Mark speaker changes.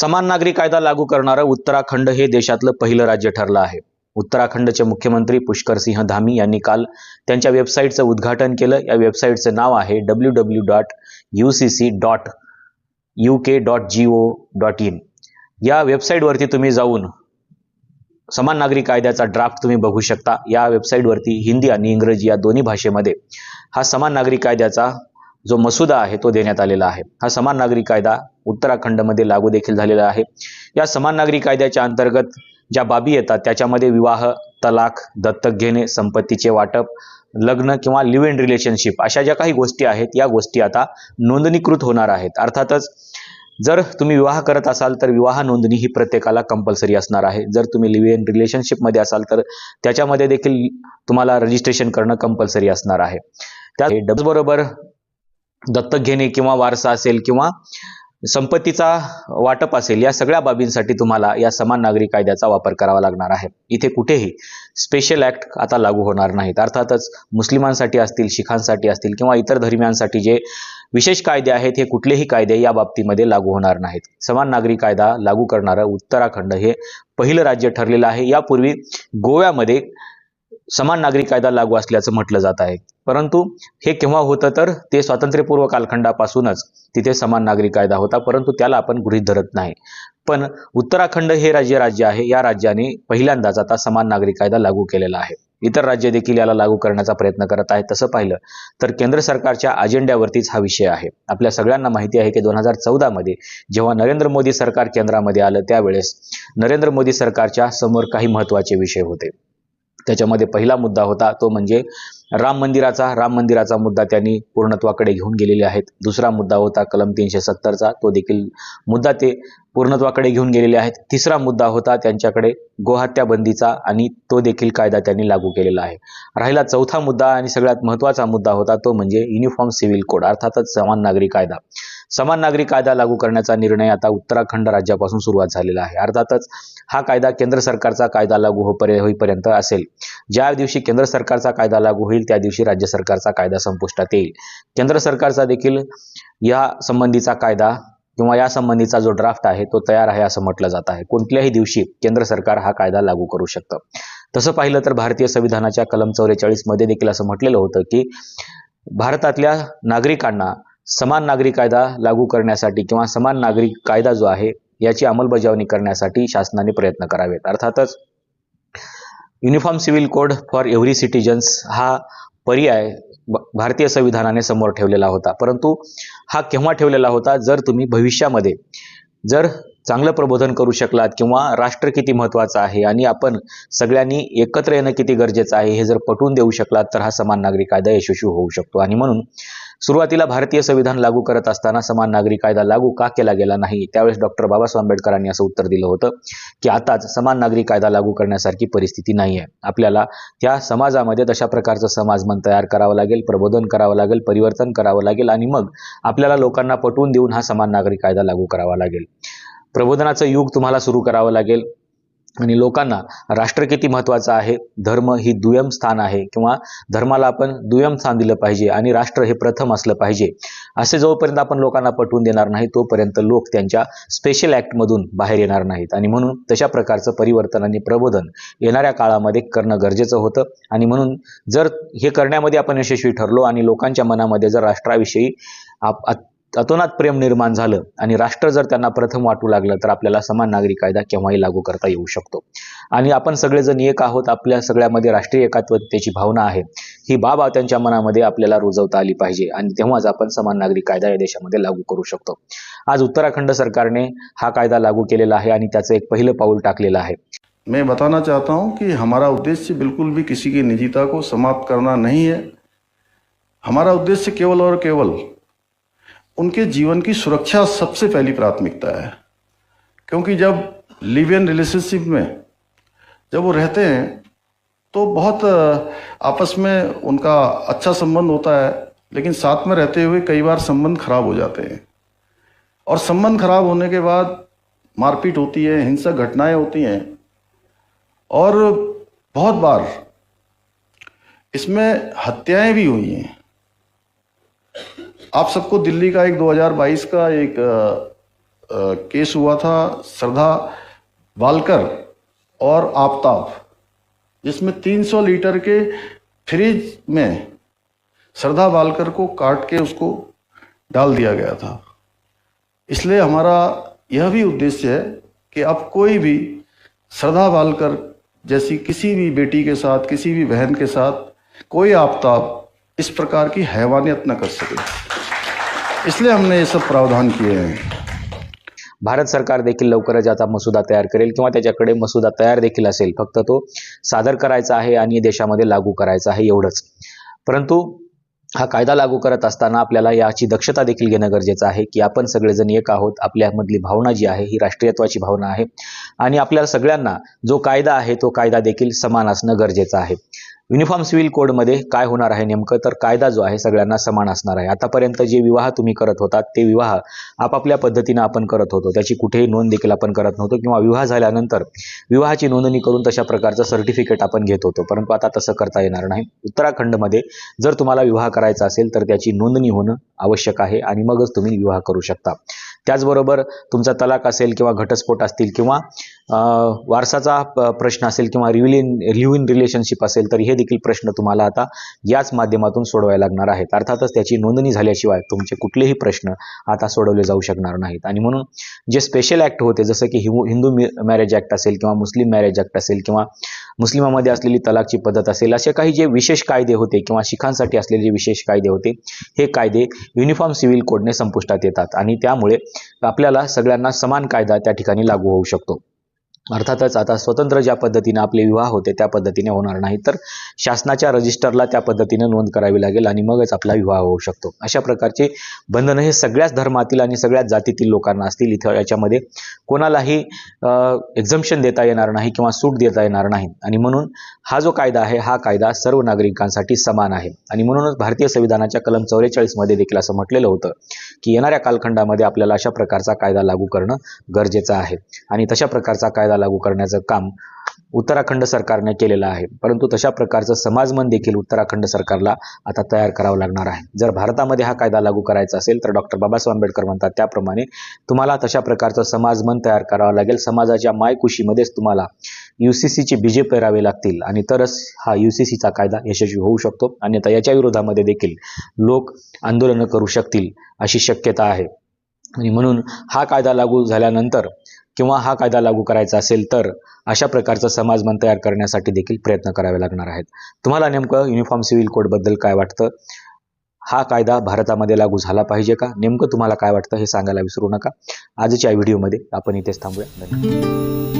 Speaker 1: समान नागरी कायदा लागू करणारं उत्तराखंड हे देशातलं पहिलं राज्य ठरलं आहे. उत्तराखंडचे मुख्यमंत्री पुष्कर सिंह धामी यांनी काल त्यांच्या वेबसाईटचं उद्घाटन केलं. या वेबसाईटचं नाव आहे W W dot U C C dot U K dot G O dot in या वेबसाईटवरती तुम्ही जाऊन समान नागरी कायद्याचा ड्राफ्ट तुम्ही बघू शकता. या वेबसाईटवरती हिंदी आणि इंग्रजी या दोन्ही भाषेमध्ये हा समान नागरी कायद्याचा जो मसुदा आहे तो देण्यात आलेला आहे. हा समान नागरी कायदा उत्तराखंडमध्ये लागू देखील झालेला आहे. या समान नागरी कायद्याच्या अंतर्गत ज्या बाबी येतात त्याच्यामध्ये विवाह तलाक दत्तक घेणे संपत्तीचे वाटप लग्न किंवा लिव्ह इन रिलेशनशिप अशा ज्या काही गोष्टी आहेत या गोष्टी आता नोंदणीकृत होणार आहेत. अर्थातच जर तुम्ही विवाह करत असाल तर विवाह नोंदणी ही प्रत्येकाला कंपल्सरी असणार आहे. जर तुम्ही लिव्ह इन रिलेशनशिपमध्ये असाल तर त्याच्यामध्ये देखील तुम्हाला रजिस्ट्रेशन करणं कंपल्सरी असणार आहे. त्याचबरोबर दत्तक घेणे किंवा वारसा असेल किंवा संपत्तीचा वाटप असेल या सगळ्या बाबींसाठी तुम्हाला या समान नागरी कायद्याचा वापर करावा लागणार आहे. इथे कुठेही स्पेशल ॲक्ट आता लागू होणार नाहीत. अर्थातच मुस्लिमांसाठी असतील शिखांसाठी असतील किंवा इतर धर्मियांसाठी जे विशेष कायदे आहेत हे कुठलेही कायदे या बाबतीमध्ये लागू होणार नाहीत. समान नागरी कायदा लागू करणारं उत्तराखंड हे पहिलं राज्य ठरलेलं आहे. यापूर्वी गोव्यामध्ये समान नागरी कायदा लागू असल्याचं म्हटलं जात आहे. परंतु हे केव्हा होतं तर ते स्वातंत्र्यपूर्व कालखंडापासूनच तिथे समान नागरी कायदा होता परंतु त्याला आपण गृहीत धरत नाही. पण उत्तराखंड हे राज्य राज्य आहे या राज्याने पहिल्यांदाच आता समान नागरी कायदा लागू केलेला आहे. इतर राज्य देखील याला लागू करण्याचा प्रयत्न करत आहेत. तसं पाहिलं तर केंद्र सरकारच्या अजेंड्यावरतीच हा विषय आहे. आपल्या सगळ्यांना माहिती आहे की दोन हजार चौदामध्ये जेव्हा नरेंद्र मोदी सरकार केंद्रामध्ये आलं त्यावेळेस नरेंद्र मोदी सरकारच्या समोर काही महत्त्वाचे विषय होते. त्याच्यामध्ये पहिला मुद्दा होता तो म्हणजे राम मंदिराचा राम मंदिराचा मुद्दा त्यांनी पूर्णत्वाकडे घेऊन गेलेले आहेत. दुसरा मुद्दा होता कलम तीनशे सत्तरचा. तो देखील मुद्दा ते पूर्णत्वाकडे घेऊन गेलेले आहेत. तिसरा मुद्दा होता त्यांच्याकडे गोहत्या बंदीचा आणि तो देखील कायदा त्यांनी लागू केलेला आहे. राहिला चौथा मुद्दा आणि सगळ्यात महत्त्वाचा मुद्दा होता तो म्हणजे युनिफॉर्म सिव्हिल कोड अर्थातच समान नागरी कायदा. समान नागरी कायदा लागू करण्याचा निर्णय आता उत्तराखंड राज्यापासून सुरुवात झालेला आहे. अर्थातच हा कायदा केंद्र सरकारचा कायदा लागू होईपर्यंत असेल. ज्या दिवशी केंद्र सरकारचा कायदा लागू होईल होईल त्या दिवशी राज्य सरकारचा कायदा संपुष्टात येईल. केंद्र सरकारचा देखील या संबंधीचा कायदा किंवा या संबंधीचा जो ड्राफ्ट आहे तो तयार आहे असं म्हटलं जात आहे. कोणत्याही दिवशी केंद्र सरकार हा कायदा लागू करू शकतं. तसं पाहिलं तर भारतीय संविधानाच्या कलम चौवेचाळीसमध्ये देखील असं म्हटलेलं होतं की भारतातल्या नागरिकांना समान नागरी कायदा लागू करण्यासाठी किंवा समान नागरिक कायदा जो आहे याची अंमलबजावणी करण्यासाठी शासनाने प्रयत्न करावेत. अर्थातच uniform civil code for every citizens हा पर्याय भारतीय संविधानाने समोर ठेवलेला होता. परंतु हा केव्हा ठेवलेला होता? जर तुम्ही भविष्यामध्ये जर चांगलं प्रबोधन करू शकलात किंवा राष्ट्र किती महत्त्वाचं आहे आणि आपण सगळ्यांनी एकत्र येणं किती गरजेचं आहे हे जर पटवून देऊ शकलात तर हा समान नागरी कायदा यशस्वी होऊ शकतो. आणि म्हणून सुरुवातीला भारतीय संविधान लागू करत असताना समान नागरी कायदा लागू का केला गेला नाही? त्यावेळेस डॉक्टर बाबासाहेब आंबेडकरांनी असं उत्तर दिलं होतं की आताच समान नागरी कायदा लागू करण्यासारखी परिस्थिती नाही आहे आपल्याला त्या समाजामध्ये तशा प्रकारचं समाजमन तयार करावं लागेल प्रबोधन करावं लागेल परिवर्तन करावं लागेल आणि मग आपल्याला लोकांना पटवून देऊन हा समान नागरी कायदा लागू करावा लागेल. प्रबोधनाचं युग तुम्हाला सुरू करावं लागेल. आणि लोकांना राष्ट्र किती महत्त्वाचं आहे? धर्म ही दुय्यम स्थान आहे किंवा धर्माला आपण दुय्यम स्थान दिलं पाहिजे आणि राष्ट्र हे प्रथम असलं पाहिजे असे जोपर्यंत आपण लोकांना पटवून देणार नाही तोपर्यंत लोक त्यांच्या स्पेशल ॲक्टमधून बाहेर येणार नाहीत. आणि म्हणून तशा प्रकारचं परिवर्तन आणि प्रबोधन येणाऱ्या काळामध्ये करणं गरजेचं होतं. आणि म्हणून जर हे करण्यामध्ये आपण यशस्वी ठरलो आणि लोकांच्या मनामध्ये जर राष्ट्राविषयी आप अतोनात प्रेम निर्माण झालं आणि राष्ट्र जर त्यांना प्रथम वाटू लागलं तर आपल्याला समान नागरी कायदा केव्हाही लागू करता येऊ शकतो. आणि आपण सगळेजण एक आहोत आपल्या सगळ्यामध्ये राष्ट्रीय एकात्मतेची भावना आहे. ही बाब त्यांच्या मनामध्ये आपल्याला रुजवता आली पाहिजे आणि तेव्हाच आपण समान नागरी कायदा या देशामध्ये लागू करू शकतो. आज उत्तराखंड सरकारने हा कायदा लागू केलेला आहे आणि त्याचं एक पहिलं पाऊल टाकलेलं आहे.
Speaker 2: मैं बताना चाहता हूं कि हमारा उद्देश्य बिल्कुल भी किसी की निजता को समाप्त करना नहीं है। हमारा उद्देश्य केवल और केवल उनके जीवन की सुरक्षा सबसे पहली प्राथमिकता है। क्योंकि जब लिव इन रिलेशनशिप में जब वो रहते हैं तो बहुत आपस में उनका अच्छा संबंध होता है, लेकिन साथ में रहते हुए कई बार संबंध खराब हो जाते हैं। और संबंध खराब होने के बाद मारपीट होती है, हिंसक घटनाएँ होती हैं। और बहुत बार इसमें हत्याएँ भी हुई हैं। आप सबको दिल्ली का एक 2022 का एक अ, अ, केस हुआ था श्रद्धा वालकर और आफ्ताब जिसमें 300 लीटर के फ्रिज में श्रद्धा वालकर को काट के उसको डाल दिया गया था। इसलिए हमारा यह भी उद्देश्य है कि अब कोई भी श्रद्धा वालकर जैसी किसी भी बेटी के साथ किसी भी बहन के साथ कोई आफ्ताब इस प्रकार की हैवानियत न कर सके। इसलिए हमने ये सब प्रावधान किए हैं।
Speaker 1: भारत सरकार देखील लवकरच आता मसुदा तयार करेल किंवा त्याच्याकडे मसुदा तयार देखील असेल. फक्त तो सादर करायचा आहे आणि देशामध्ये लागू करायचा आहे एवढंच. परंतु हा कायदा लागू करत असताना आपल्याला याची दक्षता देखील घेणं गरजेचं आहे की आपण सगळेजण एक आहोत. आपल्यामधली भावना जी आहे ही राष्ट्रीयत्वाची भावना आहे. आणि आपल्याला सगळ्यांना जो कायदा आहे तो कायदा देखील समान असणं गरजेचं आहे. युनिफॉर्म सिव्हिल कोडमध्ये काय होणार आहे नेमकं? तर कायदा जो आहे सगळ्यांना समान असणार आहे. आतापर्यंत जे विवाह तुम्ही करत होतात ते विवाह आपापल्या पद्धतीनं आपण करत होतो. त्याची कुठेही नोंद देखील आपण करत नव्हतो किंवा विवाह झाल्यानंतर विवाहाची नोंदणी करून तशा प्रकारचं सर्टिफिकेट आपण घेत होतो. परंतु आता तसं करता येणार नाही. उत्तराखंडमध्ये जर तुम्हाला विवाह करायचा असेल तर त्याची नोंदणी होणं आवश्यक आहे आणि मगच तुम्ही विवाह करू शकता. त्याचबरोबर तुमचा तलाक असेल किंवा घटस्फोट असतील किंवा वारसाचा प्रश्न असेल किंवा रिव्हिन लिव्ह इन रिलेशनशिप असेल तर हे देखील प्रश्न तुम्हाला आता याच माध्यमातून सोडवायला लागणार आहेत. अर्थातच त्याची नोंदणी झाल्याशिवाय तुमचे कुठलेही प्रश्न आता सोडवले जाऊ शकणार नाहीत. आणि म्हणून जे स्पेशल ॲक्ट होते जसं की हिंदू हिंदू मॅरेज ॲक्ट असेल किंवा मुस्लिम मॅरेज ॲक्ट असेल किंवा मुस्लिमामध्ये असलेली तलाकची पद्धत असेल असे काही जे विशेष कायदे होते किंवा शिखांसाठी असलेले जे विशेष कायदे होते हे कायदे युनिफॉर्म सिव्हिल कोडने संपुष्टात येतात. आणि त्यामुळे आपल्याला सगळ्यांना समान कायदा त्या ठिकाणी लागू होऊ शकतो. अर्थातच आता स्वतंत्र ज्या पद्धतीने आपले विवाह होते त्या पद्धतीने होणार नाही. तर शासनाच्या रजिस्टरला त्या पद्धतीने नोंद करावी लागेल आणि मगच आपला विवाह होऊ शकतो. अशा प्रकारचे बंधनं हे सगळ्याच धर्मातील आणि सगळ्याच जातीतील लोकांना असतील. इथं याच्यामध्ये कोणालाही एक्झम्पन देता येणार नाही किंवा सूट देता येणार नाही. आणि म्हणून हा जो कायदा आहे हा कायदा सर्व नागरिकांसाठी समान आहे. आणि म्हणूनच भारतीय संविधानाच्या कलम चौवेचाळीसमध्ये देखील असं म्हटलेलं होतं की येणाऱ्या कालखंडामध्ये आपल्याला अशा प्रकारचा कायदा लागू करणं गरजेचं आहे. आणि तशा प्रकारचा कायदा लागू करण्याचं काम उत्तराखंड सरकारने केलेलं आहे. परंतु तशा प्रकारचं समाजमन देखील उत्तराखंड सरकारला आता तयार करावं लागणार आहे. जर भारतामध्ये हा कायदा लागू करायचा असेल तर डॉक्टर बाबासाहेब आंबेडकर म्हणतात त्याप्रमाणे तुम्हाला तशा प्रकारचं समाजमन तयार करावं लागेल. समाजाच्या मायकुशीमध्येच तुम्हाला यू सी सीची बीजे पेरावे लागतील आणि तरच हा यू सी सीचा कायदा यशस्वी होऊ शकतो. आणि याच्या विरोधामध्ये देखील लोक आंदोलनं करू शकतील अशी शक्यता आहे. आणि म्हणून हा कायदा लागू झाल्यानंतर किंवा हा कायदा लागू करायचा असेल तर अशा प्रकारचं समाजमन तयार करण्यासाठी देखील प्रयत्न करावे लागणार आहेत. तुम्हाला नेमकं युनिफॉर्म सिव्हिल कोडबद्दल काय वाटतं? हा कायदा भारतामध्ये लागू झाला पाहिजे का? नेमकं तुम्हाला काय वाटतं हे सांगायला विसरू नका. आजच्या व्हिडिओमध्ये आपण इथेच थांबूया. धन्यवाद.